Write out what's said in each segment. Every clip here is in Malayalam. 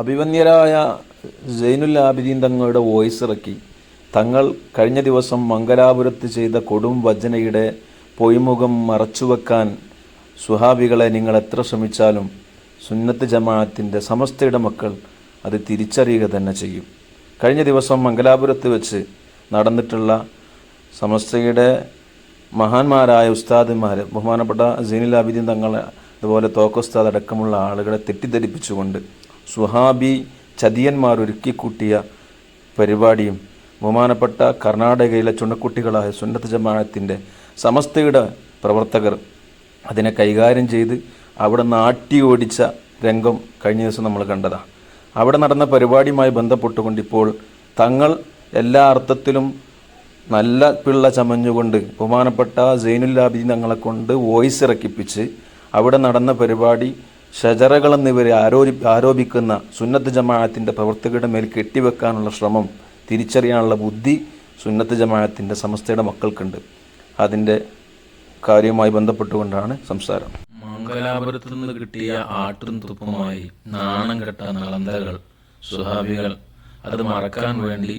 അഭിമന്യരായ സൈനുൽ ആബിദീൻ തങ്ങളുടെ വോയിസ് ഇറക്കി. തങ്ങൾ കഴിഞ്ഞ ദിവസം മംഗലാപുരത്ത് ചെയ്ത കൊടും വജനയുടെ പൊയ്മുഖം മറച്ചുവെക്കാൻ സുഹാബികളെ നിങ്ങൾ എത്ര ശ്രമിച്ചാലും സുന്നത്ത് ജമാഅത്തിന്റെ സമസ്തയുടെ മക്കൾ അത് തിരിച്ചറിയുക തന്നെ ചെയ്യും. കഴിഞ്ഞ ദിവസം മംഗലാപുരത്ത് വെച്ച് നടന്നിട്ടുള്ള സമസ്തയുടെ മഹാന്മാരായ ഉസ്താദിമാർ ബഹുമാനപ്പെട്ട സീനുൽ ആബിദീൻ തങ്ങളെ അതുപോലെ തോക്കുസ്താദ് അടക്കമുള്ള ആളുകളെ തെറ്റിദ്ധരിപ്പിച്ചുകൊണ്ട് സുഹാബി ചതിയന്മാർ ഒരുക്കിക്കൂട്ടിയ പരിപാടിയും ബഹുമാനപ്പെട്ട കർണാടകയിലെ ചുണക്കുട്ടികളായ സുന്നത്ത് ജമാഅത്തിന്റെ സമസ്തയുടെ പ്രവർത്തകർ അതിനെ കൈകാര്യം ചെയ്ത് അവിടെ നാട്ടി ഓടിച്ച രംഗം കഴിഞ്ഞ ദിവസം നമ്മൾ കണ്ടതാണ് അവിടെ നടന്ന പരിപാടിയുമായി ബന്ധപ്പെട്ടുകൊണ്ട് ഇപ്പോൾ തങ്ങൾ എല്ലാ അർത്ഥത്തിലും നല്ല പിള്ള ചമഞ്ഞുകൊണ്ട് ബഹുമാനപ്പെട്ട സൈനുല്ലാബിദീൻ തങ്ങളെ കൊണ്ട് വോയിസ് ഇറക്കിപ്പിച്ച് അവിടെ നടന്ന പരിപാടി ഷജറകളെന്നിവരെ ആരോപി ആരോപിക്കുന്ന സുന്നത്ത് ജമാഅത്തിന്റെ പ്രവർത്തകരുടെ മേൽ കെട്ടിവെക്കാനുള്ള ശ്രമം തിരിച്ചറിയാനുള്ള ബുദ്ധി സുന്നത്ത് ജമാഅത്തിന്റെ സമസ്തയുടെ മക്കൾക്കുണ്ട്. അതിന്റെ കാര്യവുമായി ബന്ധപ്പെട്ടുകൊണ്ടാണ് സംസാരം. മംഗലാപുരത്തു നിന്ന് കിട്ടിയ ആട്ടും തുപ്പുമായി നാണം കെട്ട നളന്തകൾ സുഹാബികൾ. അത് മറക്കാൻ വേണ്ടി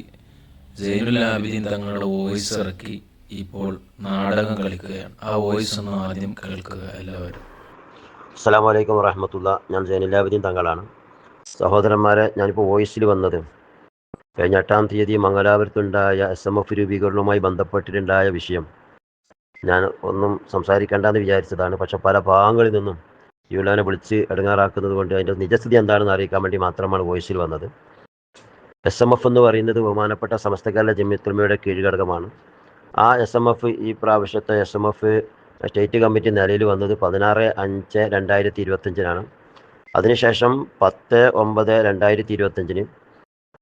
ജൈനുലാബിദീൻ തങ്ങളുടെ വോയിസ് ഇറക്കി ഇപ്പോൾ നാടകം കളിക്കുകയാണ്. ആ വോയിസ് ഒന്ന് ആദ്യം കേൾക്കുക എല്ലാവരും. അസ്സാം വലൈക്കും വറഹമത്തുള്ള. ഞാൻ ജൈനുലാബുദ്ദീൻ തങ്ങളാണ്. സഹോദരന്മാരെ ഞാനിപ്പോൾ വോയിസിൽ വന്നത്. കഴിഞ്ഞ എട്ടാം തീയതി മംഗലാപുരത്തുണ്ടായ എസ് എം എഫ് രൂപീകരണവുമായി ബന്ധപ്പെട്ടിട്ടുണ്ടായ വിഷയം. ഞാൻ ഒന്നും സംസാരിക്കേണ്ടെന്ന് വിചാരിച്ചതാണ്. പക്ഷെ പല ഭാഗങ്ങളിൽ നിന്നും യുവനെ വിളിച്ച് ഇടങ്ങാറാക്കുന്നത് കൊണ്ട് അതിന്റെ നിജസ്ഥിതി എന്താണെന്ന് അറിയിക്കാൻ വേണ്ടി മാത്രമാണ് വോയിസിൽ വന്നത്. എസ് എം എഫ് എന്ന് പറയുന്നത് ബഹുമാനപ്പെട്ട സമസ്തകാല ജമ്യത്തുൽമയുടെ കീഴ്ഘടകമാണ് ആ എസ് എം എഫ് ഈ പ്രാവശ്യത്തെ S M F state committee നിലയിൽ വന്നത് പതിനാറ് അഞ്ച് രണ്ടായിരത്തി ഇരുപത്തഞ്ചിനാണ് അതിനുശേഷം പത്ത് ഒമ്പത് രണ്ടായിരത്തി ഇരുപത്തഞ്ചിന്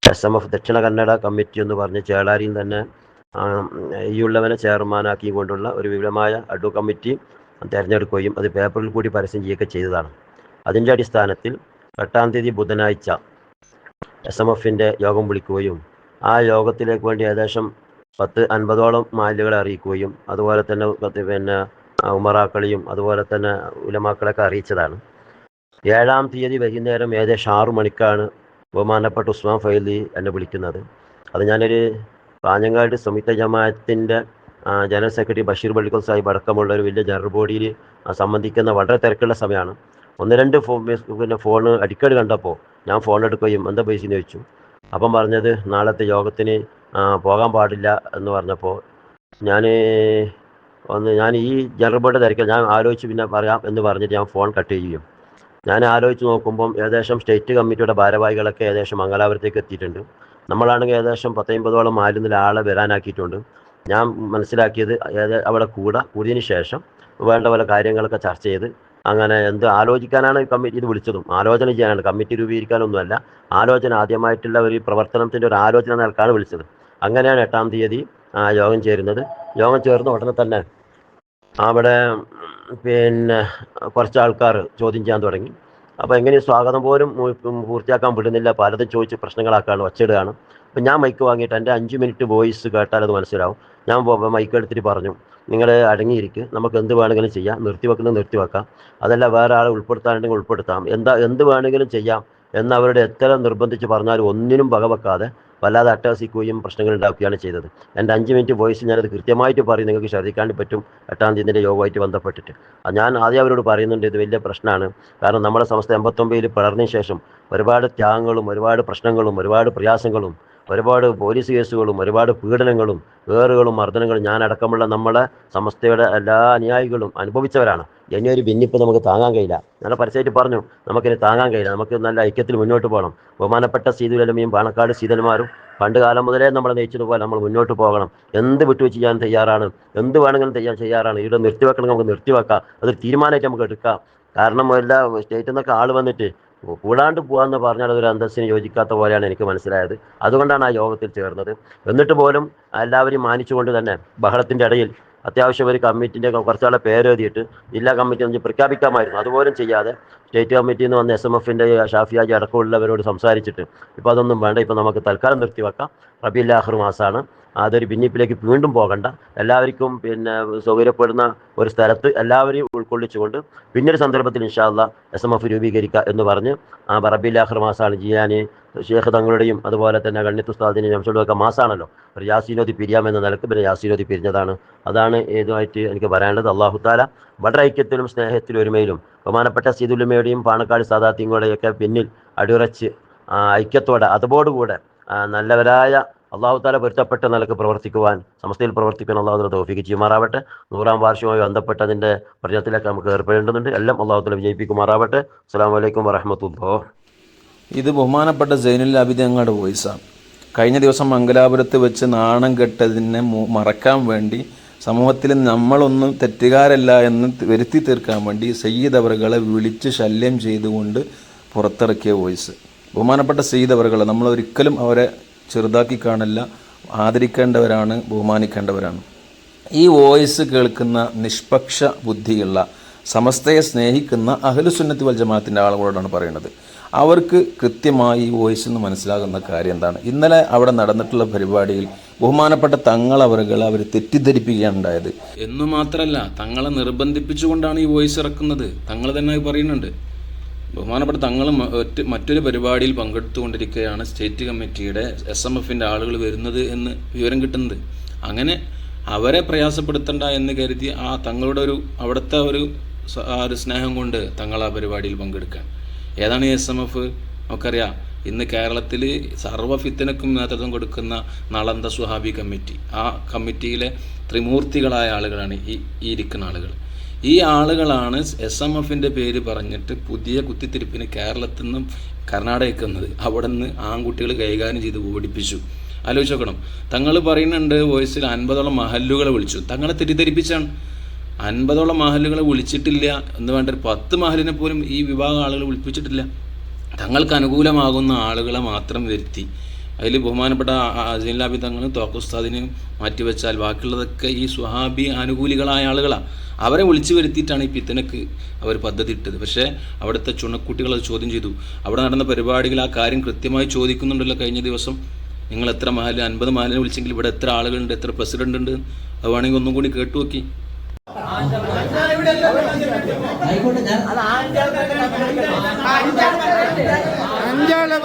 S M F Dakshina Kannada committee എന്ന് പറഞ്ഞ് ചേളാരിയിൽ തന്നെ ഈ ഉള്ളവനെ ചെയർമാനാക്കി കൊണ്ടുള്ള ഒരു വിപുലമായ അഡ്വ കമ്മിറ്റി തിരഞ്ഞെടുക്കുകയും അത് പേപ്പറിൽ കൂടി പരസ്യം ചെയ്യുകയൊക്കെ ചെയ്തതാണ്. അതിന്റെ അടിസ്ഥാനത്തിൽ എട്ടാം തീയതി ബുധനാഴ്ച എസ് എം എഫിന്റെ യോഗം വിളിക്കുകയും ആ യോഗത്തിലേക്ക് വേണ്ടി ഏകദേശം പത്ത് അൻപതോളം മാലികളെ അറിയിക്കുകയും അതുപോലെ തന്നെ പിന്നെ ഉമറാക്കളെയും അതുപോലെ തന്നെ ഉലമാക്കളൊക്കെ അറിയിച്ചതാണ്. ഏഴാം തീയതി വൈകുന്നേരം ഏകദേശം ആറു മണിക്കാണ് ബഹുമാനപ്പെട്ട ഉസ്മാൻ ഫൈലി എന്നെ വിളിക്കുന്നത്. അത് ഞാനൊരു കാഞ്ഞങ്ങാട് സംയുക്ത ജമാഅത്തിന്റെ ജനറൽ സെക്രട്ടറി ബഷീർ ബള്ളിക്കൽ സാഹിബ് അടക്കമുള്ള ഒരു വലിയ ജനറൽ ബോഡിയിൽ സംബന്ധിക്കുന്ന വളരെ തിരക്കുള്ള സമയമാണ്. ഒന്ന് രണ്ട് ഫോൺ പിന്നെ ഫോൺ അടിക്കടി കണ്ടപ്പോൾ ഞാൻ ഫോൺ എടുക്കുകയും എന്താ പൈസ ചോദിച്ചു. അപ്പം പറഞ്ഞത് നാളത്തെ യോഗത്തിന് പോകാൻ പാടില്ല എന്ന് പറഞ്ഞപ്പോൾ ഞാൻ ഒന്ന് ഞാൻ ഈ ജനറൽ ബോർഡ് ഞാൻ ആലോചിച്ച് പിന്നെ പറയാം എന്ന് പറഞ്ഞിട്ട് ഞാൻ ഫോൺ കട്ട് ചെയ്യും ഞാൻ ആലോചിച്ച് നോക്കുമ്പം ഏകദേശം സ്റ്റേറ്റ് കമ്മിറ്റിയുടെ ഭാരവാഹികളൊക്കെ ഏകദേശം മംഗലാപുരത്തേക്ക് എത്തിയിട്ടുണ്ട്. നമ്മളാണെങ്കിൽ ഏകദേശം പത്തൊമ്പതോളം ആയിരുന്നില്ല ആളെ വരാനാക്കിയിട്ടുണ്ട്. ഞാൻ മനസ്സിലാക്കിയത് അവിടെ കൂടെ കൂടിയതിന് ശേഷം വേണ്ട പല കാര്യങ്ങളൊക്കെ ചർച്ച ചെയ്ത് അങ്ങനെ എന്ത് ആലോചിക്കാനാണ് കമ്മിറ്റി ഇത് വിളിച്ചതും. ആലോചന ചെയ്യാനാണ്. കമ്മിറ്റി രൂപീകരിക്കാനൊന്നുമല്ല. ആലോചന ആദ്യമായിട്ടുള്ള ഒരു പ്രവർത്തനത്തിന്റെ ഒരു ആലോചന നൽകാണ് വിളിച്ചത്. അങ്ങനെയാണ് എട്ടാം തീയതി യോഗം ചേരുന്നത്. യോഗം ചേർന്ന ഉടനെ തന്നെ അവിടെ പിന്നെ കുറച്ച് ആൾക്കാർ ചോദ്യം ചെയ്യാൻ തുടങ്ങി. അപ്പോൾ എങ്ങനെ സ്വാഗതം പോലും പൂർത്തിയാക്കാൻ വിടുന്നില്ല. പലതും ചോദിച്ച് പ്രശ്നങ്ങളാക്കാണ് ഒച്ചയിടുകയാണ്. അപ്പം ഞാൻ മൈക്ക് വാങ്ങിയിട്ട് എന്റെ അഞ്ച് മിനിറ്റ് വോയിസ് കേട്ടാൽ അത് മനസ്സിലാവും. ഞാൻ മൈക്ക് എടുത്തിട്ട് പറഞ്ഞു നിങ്ങൾ അടങ്ങിയിരിക്കുക നമുക്ക് എന്ത് വേണമെങ്കിലും ചെയ്യാം. നിർത്തിവെക്കുന്നത് നിർത്തിവെക്കാം അതല്ല വേറെ ആളെ ഉൾപ്പെടുത്താനുണ്ടെങ്കിൽ ഉൾപ്പെടുത്താം. എന്താ എന്ത് വേണമെങ്കിലും ചെയ്യാം. എന്നവരുടെ എത്ര നിർബന്ധിച്ച് പറഞ്ഞാലും ഒന്നിനും വകവെക്കാതെ വല്ലാതെ അട്ടഹസിക്കുകയും പ്രശ്നങ്ങൾ ഉണ്ടാക്കുകയാണ് ചെയ്തത്. എന്റെ അഞ്ച് മിനിറ്റ് വോയിസ് ഞാനത് കൃത്യമായിട്ട് പറയും നിങ്ങൾക്ക് ശ്രദ്ധിക്കാൻ പറ്റും. എട്ടാം തീയതിന്റെ യോഗമായിട്ട് ബന്ധപ്പെട്ടിട്ട്. ഞാൻ ആദ്യം അവരോട് പറയുന്നുണ്ട് ഇത് വലിയ പ്രശ്നമാണ്. കാരണം നമ്മുടെ സംസ്ഥ എൺപത്തൊമ്പതിൽ പിളർന്നതിന് ശേഷം ഒരുപാട് ത്യാഗങ്ങളും ഒരുപാട് പ്രശ്നങ്ങളും ഒരുപാട് പ്രയാസങ്ങളും ഒരുപാട് പോലീസ് കേസുകളും ഒരുപാട് പീഡനങ്ങളും വേറുകളും മർദ്ദനങ്ങളും ഞാൻ അടക്കമുള്ള നമ്മളെ സമസ്തയുടെ എല്ലാ അനുയായികളും അനുഭവിച്ചവരാണ്. ഇനി ഒരു ഭിന്നിപ്പ് നമുക്ക് താങ്ങാൻ കഴിയില്ല. നല്ല പരസ്യമായിട്ട് പറഞ്ഞു നമുക്കിനി താങ്ങാൻ കഴിയില്ല. നമുക്ക് നല്ല ഐക്യത്തിൽ മുന്നോട്ട് പോകണം. ബഹുമാനപ്പെട്ട സീതുലമയും പാണക്കാട് സീതന്മാരും പണ്ട് കാലം മുതലേ നമ്മളെ നയിച്ചതുപോലെ നമ്മൾ മുന്നോട്ട് പോകണം. എന്ത് വിട്ടുവെച്ച് ചെയ്യാൻ തയ്യാറാണ്? എന്ത് വേണമെങ്കിലും ചെയ്യാൻ തയ്യാറാണ്? ഇവിടെ നിർത്തിവെക്കണം നമുക്ക് നിർത്തിവെക്കാം. അതൊരു തീരുമാനമായിട്ട് നമുക്ക് എടുക്കാം. കാരണം എല്ലാ സ്റ്റേറ്റിൽ നിന്നൊക്കെ ആൾ വന്നിട്ട് കൂടാണ്ട് പോകാന്ന് പറഞ്ഞാൽ അതൊരു അന്തസ്സിന് യോജിക്കാത്ത പോലെയാണ് എനിക്ക് മനസ്സിലായത്. അതുകൊണ്ടാണ് ആ യോഗത്തിൽ ചേർന്നത്. എന്നിട്ട് പോലും എല്ലാവരും മാനിച്ചുകൊണ്ട് തന്നെ ബഹളത്തിന്റെ ഇടയിൽ അത്യാവശ്യം ഒരു കമ്മിറ്റിന്റെ കുറച്ചാളെ പേരെഴുതിയിട്ട് ജില്ലാ കമ്മിറ്റി ഒന്ന് പ്രഖ്യാപിക്കാമായിരുന്നു. അതുപോലും ചെയ്യാതെ സ്റ്റേറ്റ് കമ്മിറ്റിയിൽ നിന്ന് വന്ന എസ് എം എഫിന്റെ ഷാഫിയാജി അടക്കമുള്ളവരോട് സംസാരിച്ചിട്ട് ഇപ്പോൾ അതൊന്നും വേണ്ട. ഇപ്പോൾ നമുക്ക് തൽക്കാലം നിർത്തിവെക്കാം. റബി ആഖിർ മാസമാണ് അതൊരു ഭിന്നിപ്പിലേക്ക് വീണ്ടും പോകണ്ട. എല്ലാവർക്കും പിന്നെ സൗകര്യപ്പെടുന്ന ഒരു സ്ഥലത്ത് എല്ലാവരെയും ഉൾക്കൊള്ളിച്ചുകൊണ്ട് പിന്നൊരു സന്ദർഭത്തിൽ ഇൻഷാല്ല എസ് എം എഫ് രൂപീകരിക്കുക എന്ന് പറഞ്ഞ് ആ റബീൽ മാസാണ് ജിയാനെ ഷേഖ് തങ്ങളുടെയും അതുപോലെ തന്നെ ഗണ്യത്ത് ഉസ്താദിനെയും ജംഷുലൊക്കെ മാസമാണല്ലോ ഒരു യാസീനോദി പിരിയാമെന്ന നിലയ്ക്ക് പിന്നെ യാസീനോദി പിരിഞ്ഞതാണ്. അതാണ് ഏതുമായിട്ട് എനിക്ക് പറയാനുള്ളത്. അള്ളാഹു താല വളരെ ഐക്യത്തിലും സ്നേഹത്തിലും ഒരുമയിലും ബഹുമാനപ്പെട്ട സീതുലുമയുടെയും പാണക്കാട് സാദാത്തിങ്ങളുടെയൊക്കെ പിന്നിൽ അടിയുറച്ച് ഐക്യത്തോടെ അതോടുകൂടെ നല്ലവരായ അള്ളാഹു താല പൊരുത്തപ്പെട്ട നിലയ്ക്ക് പ്രവർത്തിക്കുവാൻ സമസ്തയിൽ പ്രവർത്തിക്കാൻ അള്ളാഹു താല തോഫിക്ക് ചെയ്യുമാറാവട്ടെ. നൂറാം വാർഷികവുമായി ബന്ധപ്പെട്ടതിന്റെ പ്രചരണത്തിലേക്ക് നമുക്ക് ഏർപ്പെടേണ്ടതുണ്ട്. എല്ലാം അള്ളാഹു താല വിജയിപ്പിക്കുമാറാവട്ടെ. അസ്സാം വലൈക്കും വറഹമത്തുല്ലോ ഇത് ബഹുമാനപ്പെട്ട സൈനുൽ അബിദങ്ങളുടെ വോയിസാണ്. കഴിഞ്ഞ ദിവസം മംഗലാപുരത്ത് വെച്ച് നാണം കെട്ടതിനെ മറക്കാൻ വേണ്ടി സമൂഹത്തിൽ നമ്മളൊന്നും തെറ്റുകാരല്ല എന്ന് വരുത്തി തീർക്കാൻ വേണ്ടി സയ്യിദ് അവറുകളെ വിളിച്ച് ശല്യം ചെയ്തുകൊണ്ട് പുറത്തിറക്കിയ വോയിസ്. ബഹുമാനപ്പെട്ട സയ്യിദ് അവറുകൾ നമ്മൾ ഒരിക്കലും അവരെ ചെറുതാക്കി കാണില്ല ആദരിക്കേണ്ടവരാണ് ബഹുമാനിക്കേണ്ടവരാണ്. ഈ വോയിസ് കേൾക്കുന്ന നിഷ്പക്ഷ ബുദ്ധിയുള്ള സമസ്തയെ സ്നേഹിക്കുന്ന അഹലുസുന്നത്തി വൽ ജമാഅത്തിന്റെ ആളുകളോടാണ് പറയുന്നത്. അവർക്ക് കൃത്യമായി ഈ വോയിസ് എന്ന് മനസ്സിലാകുന്ന കാര്യം എന്താണ്? ഇന്നലെ അവിടെ നടന്നിട്ടുള്ള പരിപാടിയിൽ ബഹുമാനപ്പെട്ട തങ്ങളവറുകൾ അവർ തെറ്റിദ്ധരിപ്പിക്കുകയാണ് ഉണ്ടായത് എന്നു മാത്രമല്ല തങ്ങളെ നിർബന്ധിപ്പിച്ചുകൊണ്ടാണ് ഈ വോയിസ് ഇറക്കുന്നത്. തങ്ങൾ തന്നെ പറയുന്നുണ്ട്. ബഹുമാനപ്പെട്ട തങ്ങൾ മറ്റ് മറ്റൊരു പരിപാടിയിൽ പങ്കെടുത്തുകൊണ്ടിരിക്കുകയാണ് സ്റ്റേറ്റ് കമ്മിറ്റിയുടെ എസ് എം എഫിന്റെ ആളുകൾ വരുന്നത് എന്ന് വിവരം കിട്ടുന്നത്. അങ്ങനെ അവരെ പ്രയാസപ്പെടുത്തണ്ട എന്ന് കരുതി ആ തങ്ങളുടെ ഒരു അവിടുത്തെ ഒരു ഒരു സ്നേഹം കൊണ്ട് തങ്ങൾ ആ പരിപാടിയിൽ പങ്കെടുക്കാൻ ഏതാണ് എസ് എം എഫ് നമുക്കറിയാം. ഇന്ന് കേരളത്തിൽ സർവഫിത്തനക്കും നേതൃത്വം കൊടുക്കുന്ന നളന്ത സുഹാബി കമ്മിറ്റി. ആ കമ്മിറ്റിയിലെ ത്രിമൂർത്തികളായ ആളുകളാണ് ഈ ഇരിക്കുന്ന ആളുകൾ. ഈ ആളുകളാണ് എസ് എം എഫിന്റെ പേര് പറഞ്ഞിട്ട് പുതിയ കുത്തിത്തിരിപ്പിന് കേരളത്തിൽ നിന്നും കർണാടകയ്ക്ക് വന്നത് അവിടെ നിന്ന് ആൺകുട്ടികൾ കൈകാര്യം ചെയ്ത് ഓടിപ്പിച്ചു. ആലോചിച്ച് നോക്കണം. തങ്ങൾ പറയുന്നുണ്ട് വോയിസിൽ അൻപതോളം മഹല്ലുകളെ വിളിച്ചു. തങ്ങളെ തെറ്റിദ്ധരിപ്പിച്ചാണ്. അൻപതോളം മഹലുകളെ വിളിച്ചിട്ടില്ല എന്ന് വേണ്ട ഒരു പത്ത് മഹലിനെ പോലും ഈ വിഭാഗം ആളുകൾ വിളിപ്പിച്ചിട്ടില്ല. തങ്ങൾക്ക് അനുകൂലമാകുന്ന ആളുകളെ മാത്രം വരുത്തി. അതിൽ ബഹുമാനപ്പെട്ട അസീൻലാബി തങ്ങളും തോക്കുസ്താദിനെയും മാറ്റിവെച്ചാൽ ബാക്കിയുള്ളതൊക്കെ ഈ സുഹാബി ആനുകൂലികളായ ആളുകളാണ് അവരെ വിളിച്ചു വരുത്തിയിട്ടാണ് ഈ പിത്തനക്ക് അവർ പദ്ധതി ഇട്ടത്. പക്ഷേ അവിടുത്തെ ചുണക്കുട്ടികൾ അത് ചോദ്യം ചെയ്തു. അവിടെ നടന്ന പരിപാടികൾ ആ കാര്യം കൃത്യമായി ചോദിക്കുന്നുണ്ടല്ലോ കഴിഞ്ഞ ദിവസം. നിങ്ങൾ എത്ര മഹൽ അൻപത് മഹലിനെ വിളിച്ചെങ്കിൽ ഇവിടെ എത്ര ആളുകളുണ്ട്? എത്ര പ്രസിഡന്റ് ഉണ്ട്? അത് വേണമെങ്കിൽ ഒന്നും കൂടി കേട്ടു നോക്കി. ആയിക്കോട്ടെ ഞാൻ അഞ്ചാളെ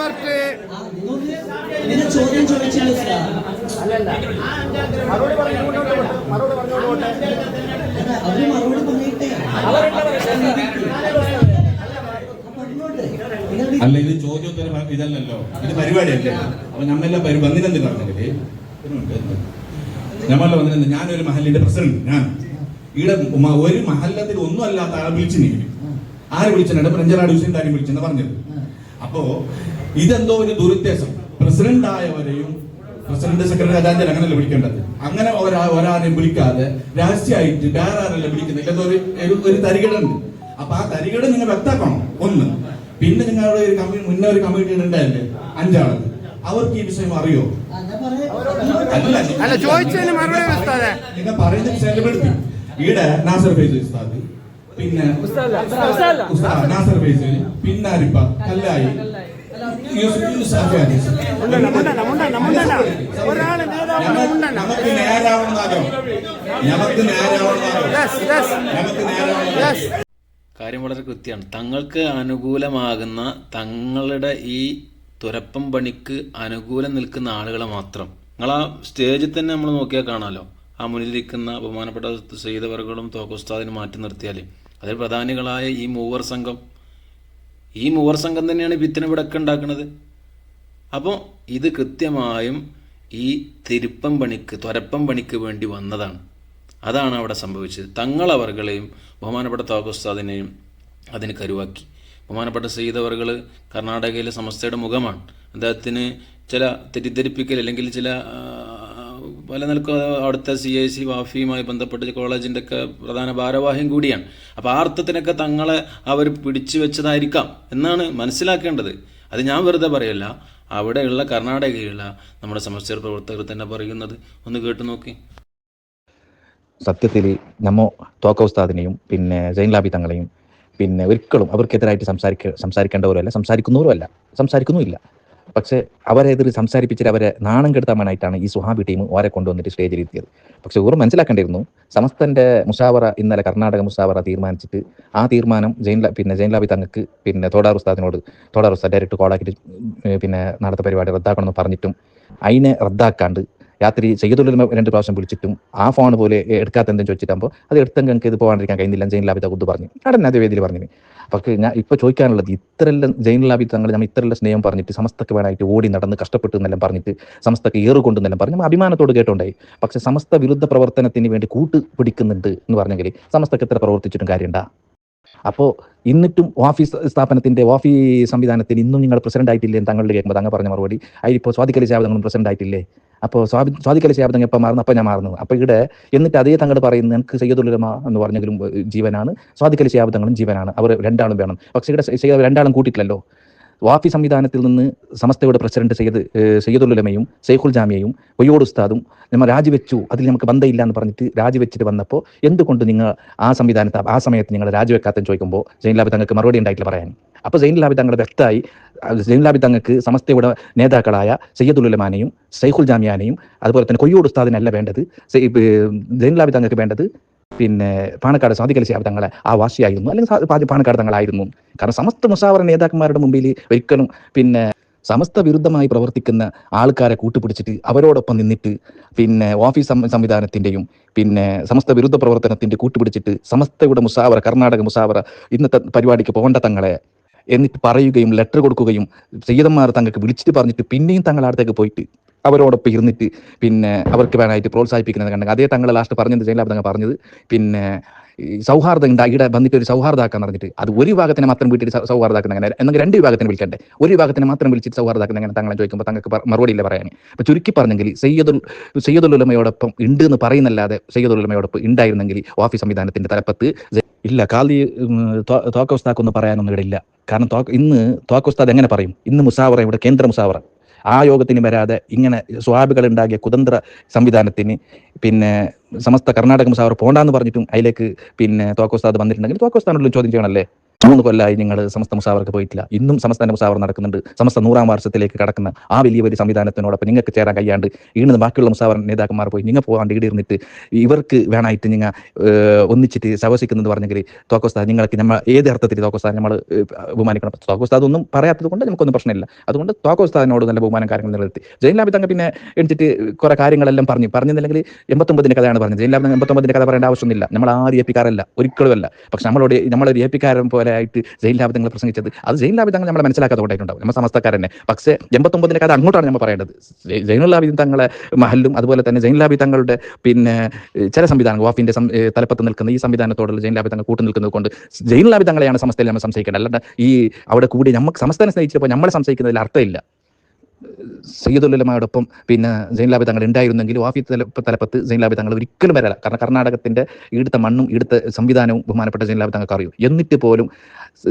ഇതിന് ചോദ്യം ചോദിച്ചില്ല സാർ അല്ല, അവർ മറുപടി പറയട്ടെ നിങ്ങൾ അല്ല ഇത് ചോദ്യോത്തര ഇതല്ലല്ലോ. ഇത് പരിപാടിയല്ലേ? അപ്പൊ നമ്മളെല്ലാം പരി വന്നിനെന്ത് പറഞ്ഞില്ലേ നമ്മളെ വന്നിരുന്നു ഞാനൊരു മഹലിന്റെ പ്രസിഡന്റ് ഞാൻ. ഇവിടെ ഒരു മഹല്ലത്തിൽ ഒന്നും അല്ലാത്ത ആളെ വിളിച്ചു നീ ആരെ വിളിച്ചിട്ടുണ്ട് പ്രഞ്ചനാട് ഹുസൈൻ താരി വിളിച്ചെന്ന് പറഞ്ഞത്. അപ്പോ ഇതെന്തോ ഒരു ദുരുദ്ദേശം. പ്രസിഡന്റ് ആയവരെയും പ്രസിഡന്റ് സെക്രട്ടറി അതാഞ്ചൽ അങ്ങനെയല്ല വിളിക്കേണ്ടത്? അങ്ങനെ ഒരാ ഒരാളെയും വിളിക്കാതെ രഹസ്യമായിട്ട് വേറെ ആരല്ല വിളിക്കുന്നത്? ഇല്ലാതെ ഒരു ഒരു- ഒരു തരികടുണ്ട്. അപ്പൊ ആ തരികിട നിങ്ങൾ വ്യക്താക്കണം ഒന്ന് പിന്നെ നിങ്ങളുടെ ഒരു കമ്മിറ്റി മുന്നേ ഒരു കമ്മിറ്റി ഉണ്ടായില്ലേ അഞ്ചാൾ അവർക്ക് ഈ വിഷയം അറിയോ? നിങ്ങൾ പറയുന്നത് സെലിബ്രിറ്റി ഈടെ നാസർ ഫൈസ് ഉസ്താദ് പിന്നെ നാസർ ഫൈസ് പിന്നെ അരിപ്പ കല്ലായി. കാര്യം വളരെ കൃത്യമാണ്. തങ്ങൾക്ക് അനുകൂലമാകുന്ന തങ്ങളുടെ ഈ തുരപ്പം പണിക്ക് അനുകൂലം നിൽക്കുന്ന ആളുകളെ മാത്രം. നിങ്ങൾ ആ സ്റ്റേജിൽ തന്നെ നമ്മൾ നോക്കിയാൽ കാണാമല്ലോ ആ മുന്നിലിരിക്കുന്ന ബഹുമാനപ്പെട്ട സെയ്തവർകളും തോക്കുസ്താദിനെ മാറ്റി നിർത്തിയാൽ അതിൽ പ്രധാനികളായ ഈ മൂവർ സംഘം ഈ മൂവർ സംഘം തന്നെയാണ് വിത്തിന് ഇവിടെ ഉണ്ടാക്കുന്നത്. അപ്പോൾ ഇത് കൃത്യമായും ഈ തിരുപ്പം പണിക്ക് തൊരപ്പം പണിക്ക് വേണ്ടി വന്നതാണ്. അതാണ് അവിടെ സംഭവിച്ചത്. തങ്ങളവർകളെയും ബഹുമാനപ്പെട്ട താകുസ്താദിനെയും അതിന് കരുവാക്കി. ബഹുമാനപ്പെട്ട സയ്യിദവർകൾ കർണാടകയിലെ സമസ്തയുടെ മുഖമാണ്. അദ്ദേഹത്തിന് ചില തെറ്റിദ്ധരിപ്പിക്കൽ അല്ലെങ്കിൽ ചില നിലക്കും അവിടുത്തെ സി ഐ സി വാഫിയുമായി ബന്ധപ്പെട്ട് കോളേജിന്റെ ഒക്കെ പ്രധാന ഭാരവാഹിയും കൂടിയാണ്. അപ്പോൾ ആ അർത്ഥത്തിനൊക്കെ തങ്ങളെ അവർ പിടിച്ചു വെച്ചതായിരിക്കാം എന്നാണ് മനസ്സിലാക്കേണ്ടത്. അത് ഞാൻ വെറുതെ പറയല്ല. അവിടെയുള്ള കർണാടകയിലുള്ള നമ്മുടെ സമസ്യ പ്രവർത്തകർ തന്നെ പറയുന്നത്. ഒന്ന് കേട്ടു നോക്കി. സത്യത്തിൽ നമ്മ തോക്ക ഉസ്താദിനെയും പിന്നെ ജൈൻ ലാബി തങ്ങളെയും പിന്നെ ഒരിക്കലും അവർക്കെതിരായിട്ട് സംസാരിക്ക സംസാരിക്കേണ്ടവരും അല്ല സംസാരിക്കുന്നവരും അല്ല സംസാരിക്കുന്നുമില്ല. പക്ഷേ അവരെ എതിർ സംസാരിപ്പിച്ചിട്ട് അവരെ നാണം കെടുത്താൻ വേണ്ടിയിട്ടാണ് ഈ സുഹാബി ടീം ഓരെ കൊണ്ടുവന്നിട്ട് സ്റ്റേജിൽ എത്തിയത് പക്ഷെ ഓർ മനസ്സിലാക്കേണ്ടിയിരുന്നു. സമസ്തന്റെ മുഷാവറ ഇന്നലെ കർണാടക മുഷാവറ തീരുമാനിച്ചിട്ട് ആ തീരുമാനം ജൈൻ പിന്നെ ജൈൻ ലാബി തങ്ങൾക്ക് പിന്നെ തോടാർ ഉസ്താദിനോട് തോടാർ ഉസ്താദ് ഡയറക്റ്റ് കോളാക്കിയിട്ട് ഉം, പിന്നെ നടത്ത പരിപാടി റദ്ദാക്കണമെന്ന് പറഞ്ഞിട്ടും അതിനെ റദ്ദാക്കാണ്ട് രാത്രി ചെയ്തുള്ള രണ്ട് പ്രാവശ്യം വിളിച്ചിട്ടും ആ ഫോൺ പോലെ എടുക്കാത്ത എന്തെങ്കിലും ചോദിച്ചിട്ടാകുമ്പോൾ അത് എടുത്തെങ്കിൽ ഞങ്ങൾക്ക് ഇത് പോകാണ്ടിരിക്കാൻ കഴിയുന്നില്ല ജൈൻ ലാബിത തകുത്ത് പറഞ്ഞു. അവിടെ അതേ വേദിയിൽ പറഞ്ഞു പക്ഷേ ഞാൻ ഇപ്പോൾ ചോദിക്കാനുള്ളത് ഇത്രയെല്ലാം ജൈൻ ലാബിത്ത് തങ്ങൾ നമ്മൾ ഇത്രയുള്ള സ്നേഹം പറഞ്ഞിട്ട് സമസ്തക്ക് വേണമായിട്ട് ഓടി നടന്ന് കഷ്ടപ്പെട്ടു എന്നെല്ലാം പറഞ്ഞിട്ട് സമസ്തക്ക് ഏറുകൊണ്ടെന്നെല്ലാം പറഞ്ഞു അഭിമാനത്തോട് കേട്ടോണ്ടായി. പക്ഷെ സമസ്ത വിരുദ്ധ പ്രവർത്തനത്തിന് വേണ്ടി കൂട്ട് പിടിക്കുന്നുണ്ട് എന്ന് പറഞ്ഞെങ്കിൽ സമസ്തക്ക് എത്ര പ്രവർത്തിച്ചിട്ടും കാര്യമുണ്ടാ? അപ്പോൾ എന്നിട്ടും ഓഫീസ് സ്ഥാപനത്തിന്റെ ഓഫീസ് സംവിധാനത്തിന് ഇന്നും നിങ്ങൾ പ്രസിഡന്റ് ആയിട്ടില്ലേ തങ്ങളുടെ കേൾക്കുമ്പോൾ തങ്ങൾ പറഞ്ഞ മറുപടി. അതിലിപ്പോൾ സ്വാധികളി ശാബ്ദങ്ങളും പ്രസിഡന്റ് ആയിട്ടില്ലേ? അപ്പോൾ സ്വാതി സ്വാധികളി ശാബ്ദങ്ങൾ എപ്പോൾ മാറുന്നു? അപ്പോൾ ഞാൻ മാറുന്നു. അപ്പോൾ ഇവിടെ എന്നിട്ട് അതേ തങ്ങൾ പറയുന്നത് എനിക്ക് സയ്യദുലമ എന്ന് പറഞ്ഞെങ്കിലും ജീവനാണ്. സ്വാധികളി ശാബ്ദങ്ങളും ജീവനാണ്. അവർ രണ്ടാളും വേണം. പക്ഷേ ഇവിടെ രണ്ടാളും കൂട്ടിയിട്ടില്ലല്ലോ. വാഫി സംവിധാനത്തിൽ നിന്ന് സമസ്തയുടെ പ്രസിഡന്റ് സയ്യദ് ഏഹ്, സെയ്ഖുൽ ജാമിയയും ഒയ്യോട് ഉസ്താദും നമ്മൾ രാജിവെച്ചു അതിൽ നമുക്ക് ബന്ധമില്ല എന്ന് പറഞ്ഞിട്ട് രാജിവെച്ചിട്ട് വന്നപ്പോൾ എന്തുകൊണ്ട് നിങ്ങൾ ആ സംവിധാനത്ത് ആ സമയത്ത് നിങ്ങൾ രാജിവെക്കാത്തെന്ന് ചോദിക്കുമ്പോൾ ജൈൻ ലാബി തങ്ങൾക്ക് മറുപടി ഉണ്ടായിട്ടില്ല പറയാൻ. അപ്പോൾ ജൈൻ ലാബി തങ്ങൾ വ്യക്തമായി ജൈൻ ലാബി തങ്ങൾക്ക് സമസ്തയുടെ നേതാക്കളായ സെയ്യദുല്ലമാനെയും സൈഖുൽ ജാമിയാനെയും അതുപോലെ തന്നെ കൊയ്യോട് ഉസ്താദിനല്ല വേണ്ടത് ജൈൻ ലാബി തങ്ങൾക്ക് വേണ്ടത് പിന്നെ പാണക്കാട് സാധിക്കൽ ശാബ് തങ്ങളെ ആ വാശിയായിരുന്നു അല്ലെങ്കിൽ പാണക്കാട് തങ്ങളായിരുന്നു കാരണം സമസ്ത മുസാവറ നേതാക്കന്മാരുടെ മുമ്പിൽ ഒരിക്കലും പിന്നെ സമസ്ത വിരുദ്ധമായി പ്രവർത്തിക്കുന്ന ആൾക്കാരെ കൂട്ടുപിടിച്ചിട്ട് അവരോടൊപ്പം നിന്നിട്ട് പിന്നെ ഓഫീസ് സംവിധാനത്തിന്റെയും പിന്നെ സമസ്ത വിരുദ്ധ പ്രവർത്തനത്തിന്റെ കൂട്ടുപിടിച്ചിട്ട് സമസ്തയുടെ മുസാവറ കർണാടക മുസാവറ ഇന്നത്തെ പരിപാടിക്ക് പോകേണ്ട തങ്ങളെ എന്നിട്ട് പറയുകയും ലെറ്റർ കൊടുക്കുകയും സീതന്മാർ തങ്ങൾക്ക് വിളിച്ചിട്ട് പറഞ്ഞിട്ട് പിന്നെയും തങ്ങളടുത്തേക്ക് പോയിട്ട് അവരോടൊപ്പം ഇരുന്നിട്ട് പിന്നെ അവർക്ക് വേണമായിട്ട് പ്രോത്സാഹിപ്പിക്കുന്നത് കണ്ടെങ്കിൽ അതേ തങ്ങളെ ലാസ്റ്റ് പറഞ്ഞത് ജയിലാബ് തങ്ങൾ പറഞ്ഞത്. പിന്നെ സൗഹാർദ്ദം ഉണ്ട് ഇവിടെ വന്നിട്ട് ഒരു സൗഹാർദ്ദമാക്കാൻ പറഞ്ഞിട്ട്. അത് ഒരു വിഭാഗത്തിനെ മാത്രം വീട്ടിൽ സൗഹാർദ്ദമാക്കുന്ന അങ്ങനെ എന്നെങ്കിൽ രണ്ട് വിഭാഗത്തിനെ വിളിക്കണ്ടേ? ഒരു വിഭാഗത്തിനെ മാത്രം വിളിച്ചിട്ട് സൗഹാർദ്ദമാക്കുന്ന അങ്ങനെ തങ്ങളെ ചോദിക്കുമ്പോൾ തങ്ങൾക്ക് മറുപടി ഇല്ല പറയാൻ അപ്പോൾ ചുരുക്കി പറഞ്ഞെങ്കിൽ സയ്യദുൽ ഉലമയോടൊപ്പം ഉണ്ട് എന്ന് പറയുന്നല്ലാതെ സയ്യദുൽ ഉലമയോടൊപ്പം ഉണ്ടായിരുന്നെങ്കിൽ ഓഫീസ് സംവിധാനത്തിന്റെ തലപ്പത്ത് ഇല്ല കാലി തോക്കോസ്താക്കൊന്നും പറയാനൊന്നും ഇവിടെ ഇല്ല. കാരണം തോക്ക ഇന്ന് തോക്കോസ്താദ് എങ്ങനെ പറയും? ഇന്ന് മുസാവറ ഇവിടെ കേന്ദ്ര മുസാവറ. ആ യോഗത്തിന് വരാതെ ഇങ്ങനെ സ്വാബികൾ ഉണ്ടാക്കിയ കുതന്ത്ര സംവിധാനത്തിന് പിന്നെ സമസ്ത കർണാടക മുസാവർ പോണ്ടാന്ന് പറഞ്ഞിട്ടും അതിലേക്ക് പിന്നെ തോക്കോസ്താദ് വന്നിട്ടുണ്ടെങ്കിൽ തോക്കോസ്താനോടും ചോദ്യം ചെയ്യണമല്ലേ മൂന്ന് കൊല്ലമായി ഞങ്ങൾ സമസ്ത മുസാവർക്ക് പോയിട്ടില്ല. ഇന്നും സമസ്ത മുസാവർ നടക്കുന്നുണ്ട്. സമസ്ത നൂറാം വർഷത്തിലേക്ക് കടക്കുന്ന ആ വലിയ വലിയ സംവിധാനത്തിനോടൊപ്പം നിങ്ങൾക്ക് ചേരാൻ കഴിയാണ്ട് ഇന്ന് ബാക്കിയുള്ള മുസാവർ നേതാക്കന്മാർ പോയി. നിങ്ങൾ പോകാണ്ട് ഈട് ഇരുന്നിട്ട് ഇവർക്ക് വേണമായിട്ട് നിങ്ങൾ ഒന്നിച്ചിട്ട് സഹസിക്കുന്നത് പറഞ്ഞെങ്കിൽ തോക്കോസ്താദ് നിങ്ങൾക്ക് നമ്മൾ ഏത് അർത്ഥത്തിൽ തോക്കോസ്താദ് നമ്മൾ ബഹുമാനിക്കണം? തോക്കോസ്താദ് ഒന്നും പറയാത്തത് കൊണ്ട് നമുക്കൊന്നും പ്രശ്നമില്ല. അതുകൊണ്ട് തോക്കോസ്താദിനോട് നല്ല ബഹുമാനം കാര്യങ്ങൾ നിലനിർത്തി. ജയിലാബി തങ്ങൾ പിന്നെ എണിച്ചിട്ട് കുറെ കാര്യങ്ങളെല്ലാം പറഞ്ഞു. പറഞ്ഞില്ലെങ്കിൽ എൺപത്തൊമ്പതിന്റെ കഥയാണ് പറഞ്ഞത്. ജയിലാബി എൺപത്തൊമ്പതിന്റെ കഥ പറയേണ്ട ആവശ്യമൊന്നുമില്ല. നമ്മൾ ആരും ഏപ്പിക്കാരല്ല ഒരിക്കലും അല്ല പക്ഷെ നമ്മളോട് നമ്മളൊരു ഏപ്പിക്കാരൻ പോലെ ആയിട്ട് ജയിൽ തങ്ങൾ പ്രസംഗിച്ചത്. അത് ജയിലാബി തങ്ങൾ നമ്മളെ മനസ്സിലാക്കാത്തതുകൊണ്ടായിട്ടുണ്ടാവും നമ്മൾ സമസ്തക്കാരനെ. പക്ഷേ എൺപത്തൊമ്പതിന്റെ കഥ അങ്ങോട്ടാണ് നമ്മൾ പറയേണ്ടത്. ജൈനുലാബി തങ്ങളെ മഹലും അതുപോലെ തന്നെ ജൈൻലാബി തങ്ങളുടെ പിന്നെ ചില സംവിധാനങ്ങൾ വാഫിന്റെ തലപ്പത്ത് നിൽക്കുന്ന ഈ സംവിധാനത്തോടുള്ള ജൈൻലാബി തങ്ങൾ കൂട്ടു നിൽക്കുന്നത് കൊണ്ട് ജൈൻലാബി തങ്ങളെയാണ് സമസ്തയിൽ നമ്മൾ സംശയിക്കേണ്ടത്. അല്ലാണ്ട് ഈ അവിടെ കൂടി നമുക്ക് സമസ്തനെ സ്നേഹിച്ചപ്പോൾ നമ്മളെ സംശയിക്കുന്നതിൽ അർത്ഥമില്ല. സയ്യദുല്ലമയോടൊപ്പം പിന്നെ ജൈൻലാബി തങ്ങൾ ഉണ്ടായിരുന്നെങ്കിൽ വാഫി തല തലപ്പത്ത് ജൈൻലാബി തങ്ങൾ ഒരിക്കലും വരല കാരണം കർണാടകത്തിന്റെ ഈടുത്ത മണ്ണും ഈടുത്ത സംവിധാനവും ബഹുമാനപ്പെട്ട ജൈൻലാബി തങ്ങൾക്ക് അറിയൂ. എന്നിട്ട് പോലും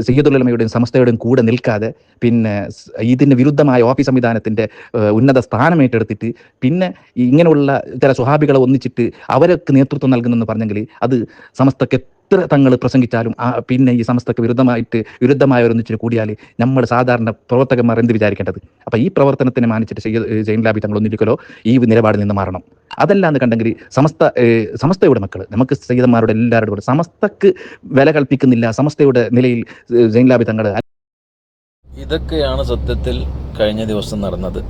സയ്യിദുല്ലമയുടെയും സമസ്തയുടെയും കൂടെ നിൽക്കാതെ പിന്നെ ഇതിന് വിരുദ്ധമായ ഓഫീസ് സംവിധാനത്തിന്റെ ഉന്നത സ്ഥാനം ഏറ്റെടുത്തിട്ട് പിന്നെ ഇങ്ങനെയുള്ള ചില സ്വഹാബികളെ ഒന്നിച്ചിട്ട് അവർക്ക് നേതൃത്വം നൽകുന്നെന്ന് പറഞ്ഞെങ്കിൽ അത് സമസ്തക്ക് എത്ര തങ്ങൾ പ്രസംഗിച്ചാലും ആ പിന്നെ ഈ സമസ്തക്ക് വിരുദ്ധമായിട്ട് വിരുദ്ധമായ ഒന്നിച്ചിട്ട് കൂടിയാൽ നമ്മൾ സാധാരണ പ്രവർത്തകന്മാർ എന്ത് വിചാരിക്കേണ്ടത്? അപ്പൊ ഈ പ്രവർത്തനത്തിനെ മാനിച്ചിട്ട് ജൈൻ ലാബി തങ്ങൾ ഒന്നിരിക്കലോ ഈ നിലപാടിൽ നിന്ന് മാറണം. അതല്ലാന്ന് കണ്ടെങ്കിൽ സമസ്ത സമസ്തയുടെ മക്കൾ നമുക്ക് സയ്യിദന്മാരുടെ എല്ലാവരുടെ കൂടെ സമസ്തക്ക് വില കൽപ്പിക്കുന്നില്ല സമസ്തയുടെ നിലയിൽ ഏഹ്, ലാബി തങ്ങൾ ഇതൊക്കെയാണ് സത്യത്തിൽ കഴിഞ്ഞ ദിവസം നടന്നത്.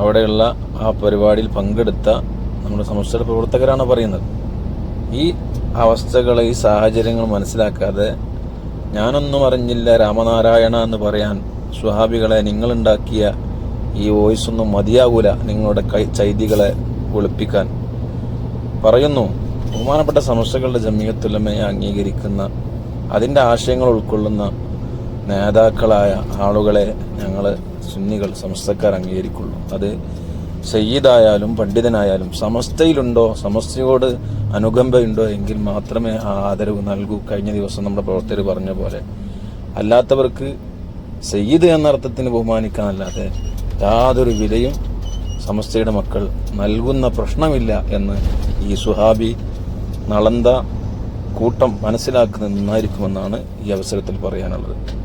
അവിടെയുള്ള ആ പരിപാടിയിൽ പങ്കെടുത്ത നമ്മുടെ സമസ്തയുടെ പ്രവർത്തകരാണ് പറയുന്നത്. ഈ അവസ്ഥകളെ ഈ സാഹചര്യങ്ങൾ മനസ്സിലാക്കാതെ ഞാനൊന്നും അറിഞ്ഞില്ല രാമനാരായണ എന്ന് പറയാൻ. സ്വഹാബികളെ നിങ്ങളുണ്ടാക്കിയ ഈ വോയിസ് ഒന്നും മതിയാകൂല നിങ്ങളുടെ കൈ ചൈതികളെ ഒളിപ്പിക്കാൻ പറയുന്നു ബഹുമാനപ്പെട്ട സമസ്യകളുടെ ജമീയത്തുലമയെ അംഗീകരിക്കുന്ന അതിന്റെ ആശയങ്ങൾ ഉൾക്കൊള്ളുന്ന നേതാക്കളായ ആളുകളെ ഞങ്ങൾ സുന്നികൾ സമസ്തക്കാർ അംഗീകരിക്കുള്ളൂ. അത് സയ്യിദായാലും പണ്ഡിതനായാലും സമസ്തയിലുണ്ടോ? സമസ്തയോട് അനുകമ്പയുണ്ടോ? എങ്കിൽ മാത്രമേ ആ ആദരവ് നൽകൂ. കഴിഞ്ഞ ദിവസം നമ്മുടെ പ്രവർത്തകർ പറഞ്ഞ പോലെ. അല്ലാത്തവർക്ക് സയ്യിദ് എന്ന അർത്ഥത്തിന് ബഹുമാനിക്കാനല്ലാതെ യാതൊരു വിലയും സമസ്തയുടെ മക്കൾ നൽകുന്ന പ്രശ്നമില്ല എന്ന് ഈ സുഹാബി നളന്ത കൂട്ടം മനസ്സിലാക്കുന്നത് നന്നായിരിക്കുമെന്നാണ് ഈ അവസരത്തിൽ പറയാനുള്ളത്.